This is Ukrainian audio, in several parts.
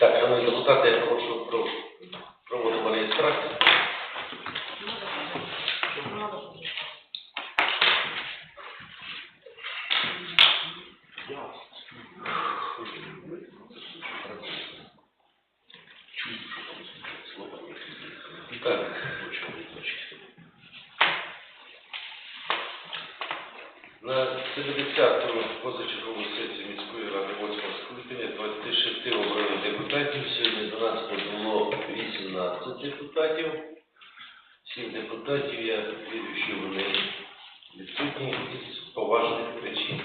Так, шановні депутати, я прошу про проводимо реєстрацію. Так. На 70-ту позачергову сесію міської ради 8 скликання 26 обраних депутатів. Сьогодні 12 було 18 депутатів. 7 депутатів, я вірю, що вони відсутні із поважних причин.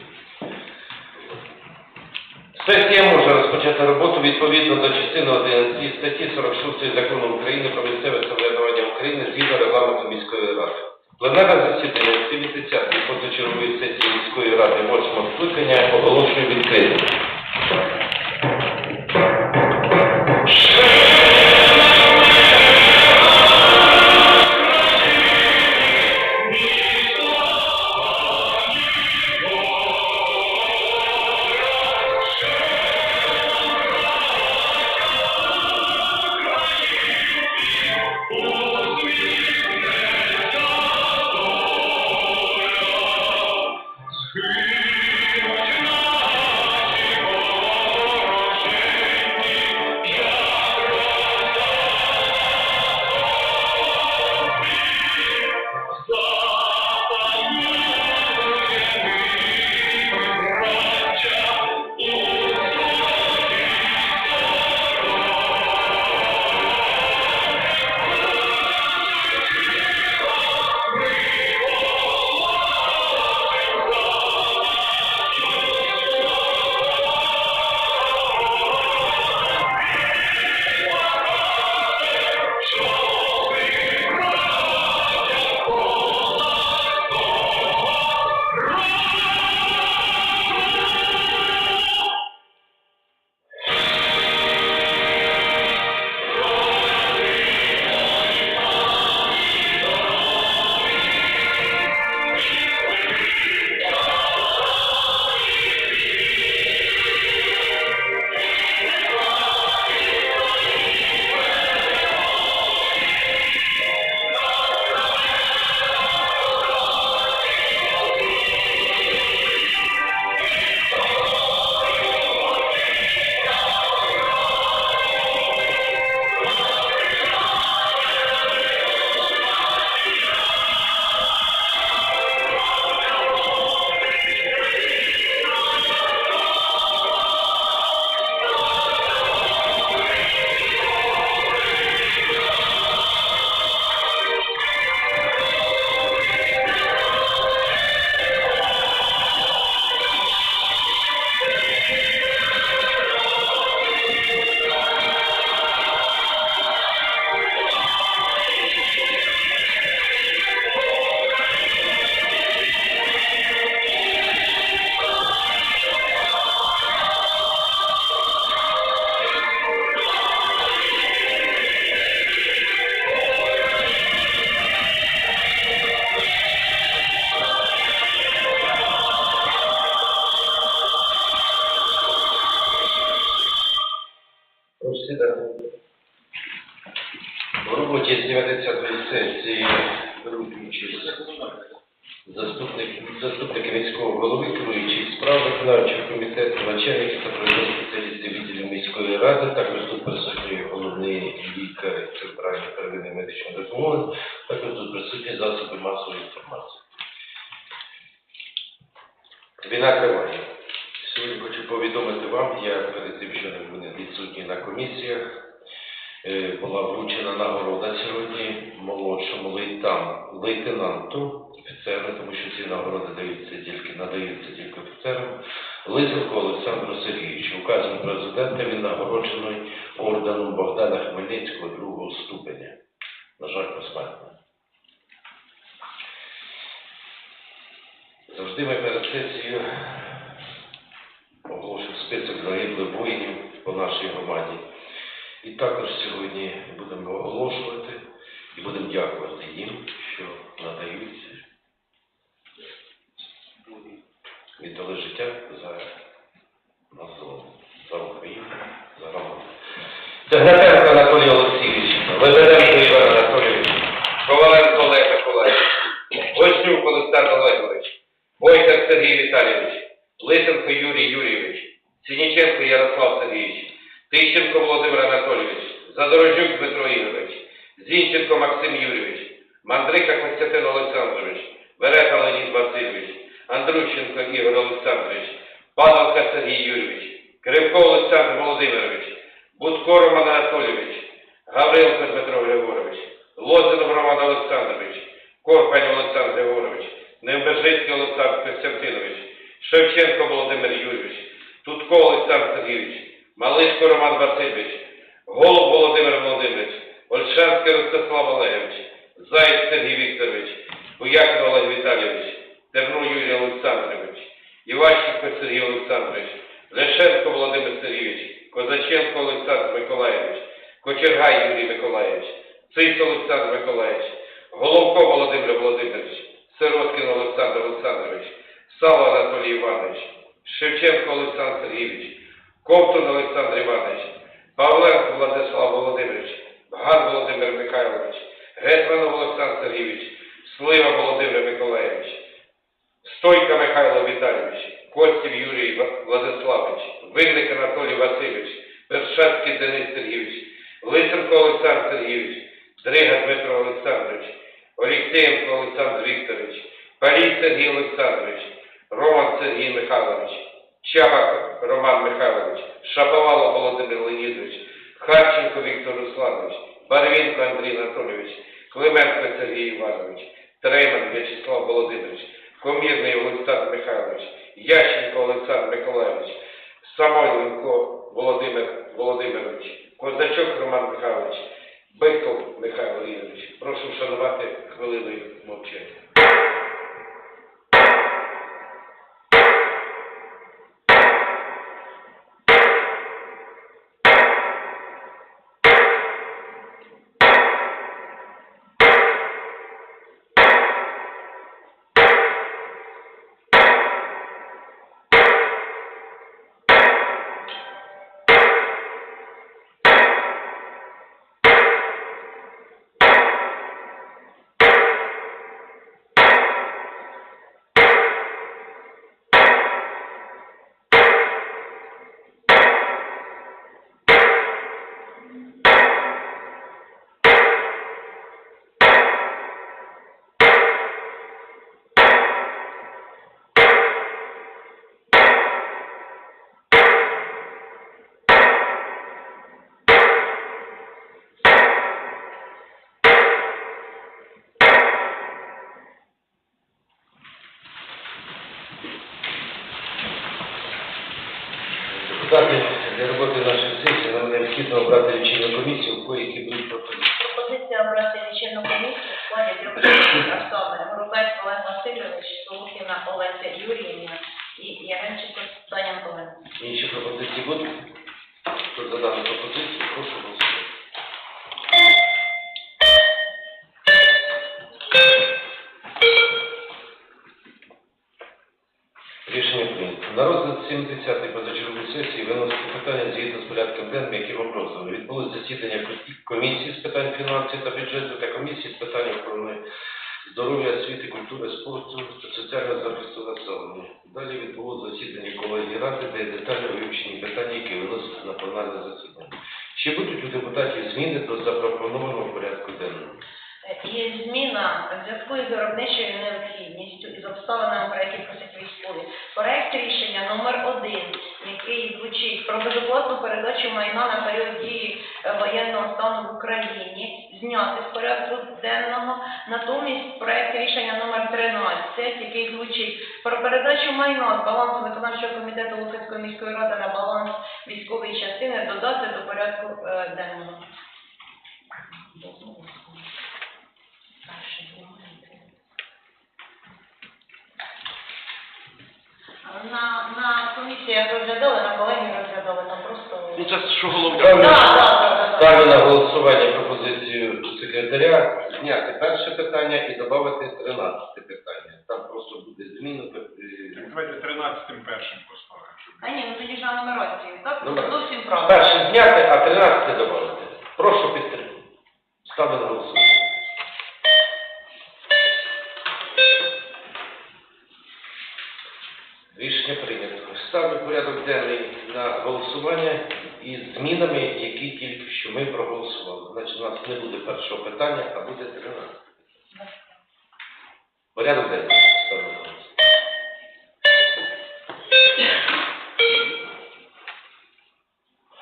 Сесія може розпочати роботу відповідно до частини 11 статті 46 Закону України про місцеве самоврядування України згідно регламенту міської ради. Пленарне засідання 70-ї позачергової сесії міської ради 8 скликання оголошую відкритим. Ради, також тут присутній головний лікар центральної первинної медичної допомоги, також тут присутні засоби масової інформації. Війна триває. Сьогодні хочу повідомити вам, я перед тим, що не були відсутні на комісіях, е, була вручена нагорода сьогодні молодшому лейтенанту, офіцеру, тому що ці нагороди даються тільки, надаються тільки офіцерам, Лисенко Олександру Сергійовичу. Указом президента він нагороджений орденом Богдана Хмельницького другого ступеня. На жаль, посмертно. Завжди ми перед сесією оголошуємо список загиблих воїнів по нашій громаді. І також сьогодні будемо оголошувати і будемо дякувати їм, що надають, віддали життя за нас, за Тегнатенко Анатолій Олексійович, Лебеденко Іван Анатолійович, Коваленко Олег Миколаївич, Вознюк Олександр Олегович, Войтер Сергій Віталійович, Лисенко Юрій Юрійович, Сініченко Ярослав Сергійович, Тищенко Володимир Анатолійович, Задорожнюк Дмитро Ігорович, Зінченко Максим Юрійович, Мандрика Костянтин Олександрович, Верета Леонід Васильович, Андрущенко Ігор Олександрович, Павловка Сергій Юрійович, Кривко Олександр Володимирович, Будко Роман Анатолійович, Гаврилко Дмитро Григорович, Лозинов Роман Олександрович, Корпань Олександр Григорович, Невбежицький Олександр Костянтинович, Шевченко Володимир Юрійович, Тутко Олександр Сергійович, Малишко Роман Васильович, Голуб Володимир Володимирович, Ольшанський Ростислав Олегович, Заєць Сергій Вікторович, Буякин Олег Віталійович, Тернул Юрій Олександрович, Іващенко Сергій Олександрович, Лешенко Володимир Сергійович, Козаченко Олександр Миколаївич, Кочергай Юрій Миколаївич, Цис Олександр Миколаївич, Головко Володимир Володимирович, Сироткін Олександр Олександрович, Сало Анатолій Іванович, Шевченко Олександр Сергійович, Ковтун Олександр Іванович, Павленко Владислав Володимирович, Ган Володимир Михайлович, Гетманов Олександр Сергійович, Слива Володимир Миколаївич, Стойка Михайло Віталійович, Костів Юрій Владиславович, Винник Анатолій Васильович, Першацький Денис Сергійович, Лисенко Олександр Сергійович, Дрига Дмитро Олександрович, Олексієнко Олександр Вікторович, Палій Сергій Олександрович, Роман Сергій Михайлович, Чагак Роман Михайлович, Шаповалов Володимир Леонідович, Харченко Віктор Русланович, Барвінко Андрій Анатолійович, Клименко Сергій Іванович, Трейман В'ячеслав Володимирович, Комірний Олександр Михайлович, Ященко Олександр Миколайович, Самойленко Володимир Володимирович, Козачок Роман Михайлович, Биков Михайло Ігорович. Прошу вшанувати хвилиною мовчання. Рішення прийнято. На розгляд 70-ї позачергової сесії виноситься питання згідно з порядком денним, яким оброзили. Відбулось засідання комісії з питань фінансів та бюджету та комісії з питань охорони здоров'я, освіти, культури, спорту та соціального захисту населення. Далі відбулось засідання колегії ради, де детально вивчені питання, які виносяться на пленарне засідання. Чи будуть у депутатів зміни до запропонованого порядку денного? Е, Є зміна в зв'язку із виробничою необхідністю і з обставинами, про які військові. Проект рішення номер один, який звучить про безоплатну передачу майна на період дії е, воєнного стану в Україні, зняти з порядку денного. Натомість проект рішення номер 13, який звучить про передачу майна з балансу виконавчого комітету Луцької міської ради на баланс військової частини, додати до порядку е, денного. На, на комісіях розглядали, на колегії розглядали, там просто... Ну це що головне. Так, так, так, так. Ставлю на голосування пропозицію секретаря зняти перше питання і додати 13 питання. Там просто буде зміна. е, Давайте 13 першим поставимо. щоб- А ні, ну тоді ж на нумерацію, так? Нумерацію. Зовсім правда. Перше зняти, а 13 додати. Прошу підтримати. Ставлю на голосування. Рішення прийнято. Ставлю порядок денний на голосування із змінами, які тільки що ми проголосували. Значить, у нас не буде першого питання, а буде 13. Порядок денний.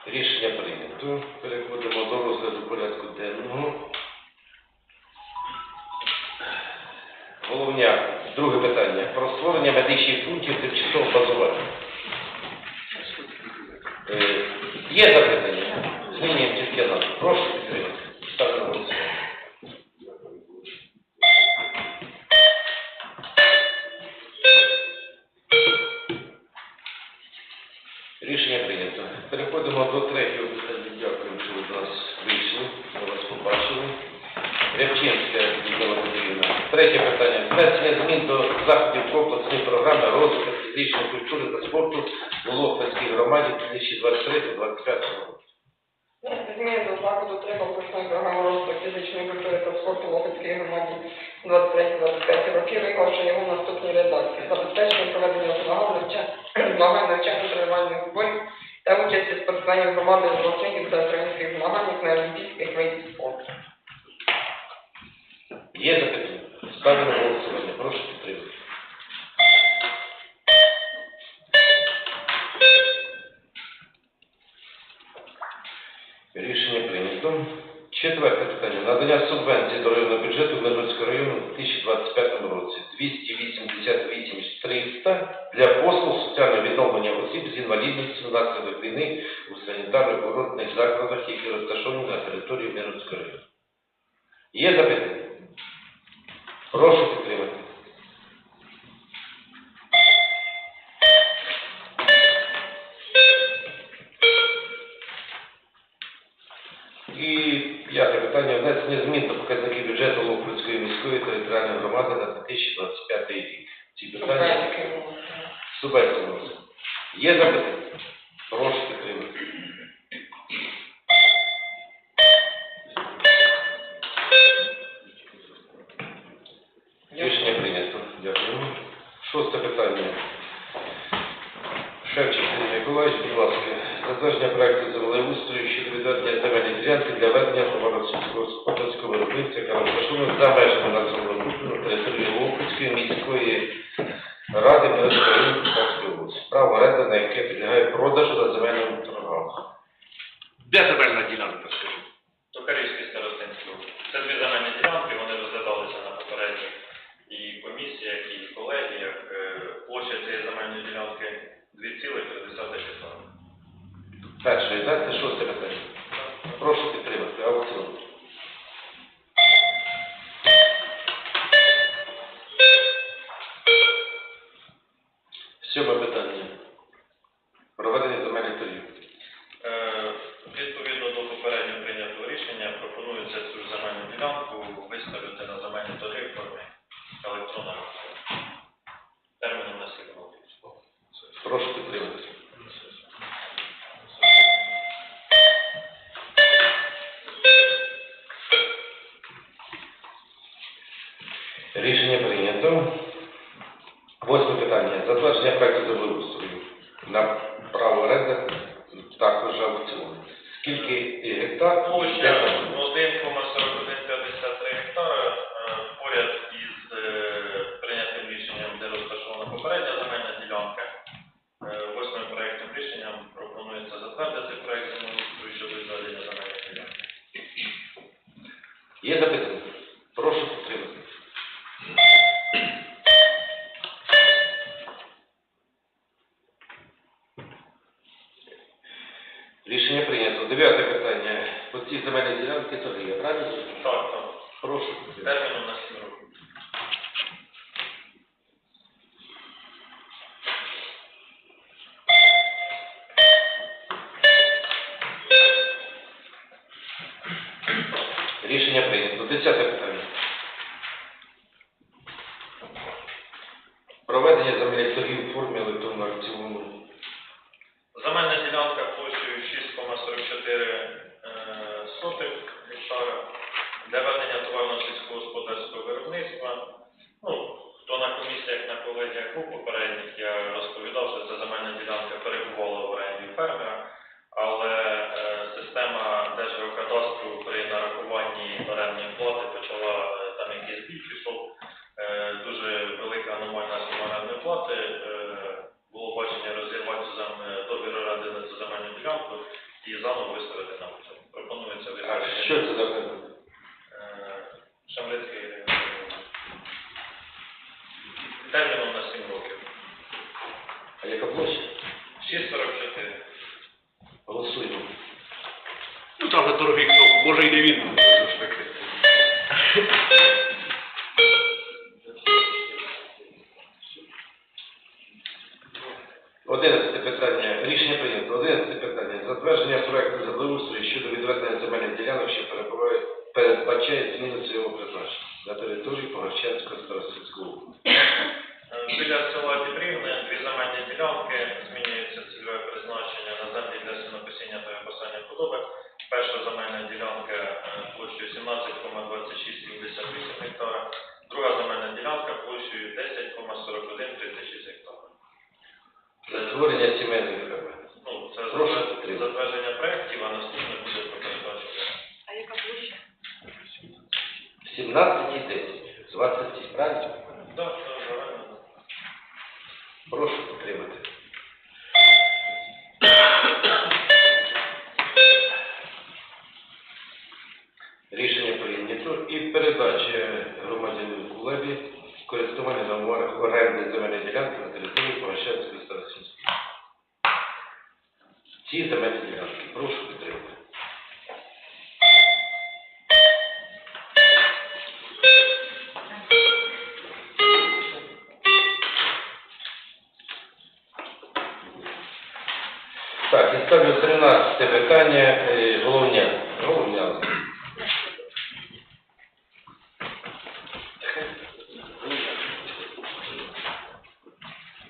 Рішення прийнято. Переходимо до розгляду порядку денного. Головня, друге питання. Про створення медичних пунктів тимчасового базування. Е, Є запитання? Змінюємо тільки назву. Прошу підтримати. Ставлю на голосування. Рішення прийнято. Переходимо до третього питання. Дякую, що ви до нас вийшли. Ми вас побачили. Рябчинська Людмила Петрівна. Третє питання. Внесення змін до заходів комплексної програми розвитку фізичної культури та спорту в Лохвицькій громаді 2023-2025 року. Зміни до заходу три комплексної програми розвитку фізичної культури та спорту в Лохвицькій громаді 23-25 років, виклавши його в наступній редакції. Забезпечення проведення змагань навчань, змагань навчально-тренувальних зборів та участі спортсменів громади обласних і всеукраїнських змаганнях на олімпійських видах спорту. Є запитання? Ставлю голосування. Прошу підтримати. Рішення прийнято. Четверте питання. Надання субвенції до районного бюджету Миргородського району у 2025 році 288 300 для послуг соціального відновлення осіб з інвалідністю внаслідок війни у санітарно-курортних закладах, які розташовані на території Миргородського району. Є запитання? Прошу підтримати. Субвенції. Є запитання? Прошу підтримати. Рішення прийнято. Дякую. Шосте питання. Шевчик Сергій Миколаївич, будь ласка, затвердження проекту землеустрою щодо відведення земельної ділянки для ведення товарно-сільськогосподарського виробництва, яка розташована за межами населеного пункту на території Лохвицької міської ради Мирської Київської області. Право оренди, на яке підлягає продажу на земельному торгах. аукціону. Скільки е, гектар площа 1,45 10 питання. Плати. Е, Було бачення розірвати зем- договір оренди на цю земельну ділянку і заново виставити на аукціон. Пропонується А що це за земля? Е, Шамрицький Ірина. терміном на 7 років. А яка площа? 6,44. Голосуємо. Ну там же торги, хто може і не він. ну, все ж таки. Одинадцяте питання. Рішення прийнято. Одинадцяте питання. Затвердження проекту землеустрою щодо відведення земельних ділянок, що перебуває, передбачає зміну цього призначення на території Погорчанського старосільського округу. Е, Біля села Дібрівне дві земельні ділянки змінюється цільове призначення на землі для сінокосіння та випасання худоби. Перша земельна ділянка е, площею 17,2678 гектара, друга земельна ділянка площею 10,4136 гектара. Для створення сімейних ферм. Ну, це Прошу затвер- підтримати. затвердження проєктів, а наступне буде про передачу. А яка площа? 17 і 10. 27, правильно? Так, це загально. Прошу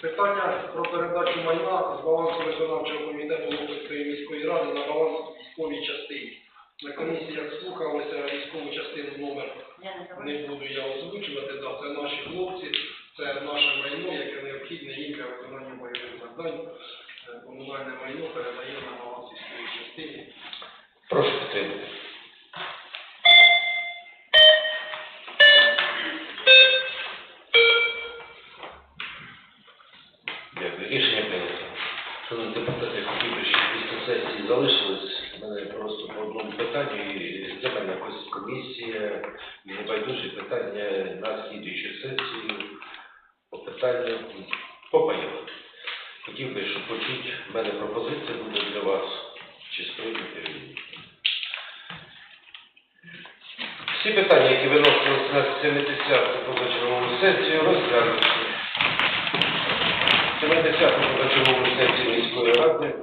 Питання про передачу майна з балансу виконавчого комітету Луганської міської ради на баланс військовій частині. На комісіях слухалися військову частину номер. Не буду я озвучувати, да, це наші хлопці, це наше майно, яке необхідне їм для виконання бойових завдань. Е, Комунальне майно передаємо на баланс військовій частині. Прошу підтримати. Питанню і земельна комісія, небайдужі питання на слідуючу сесію по питанню по пайову. Хотів би, щоб почути, в мене пропозиція буде для вас, чи сприйняти. Всі питання, які виносились на 70-ту позачергову сесію, розглянуті. 70-ту позачергову сесію міської ради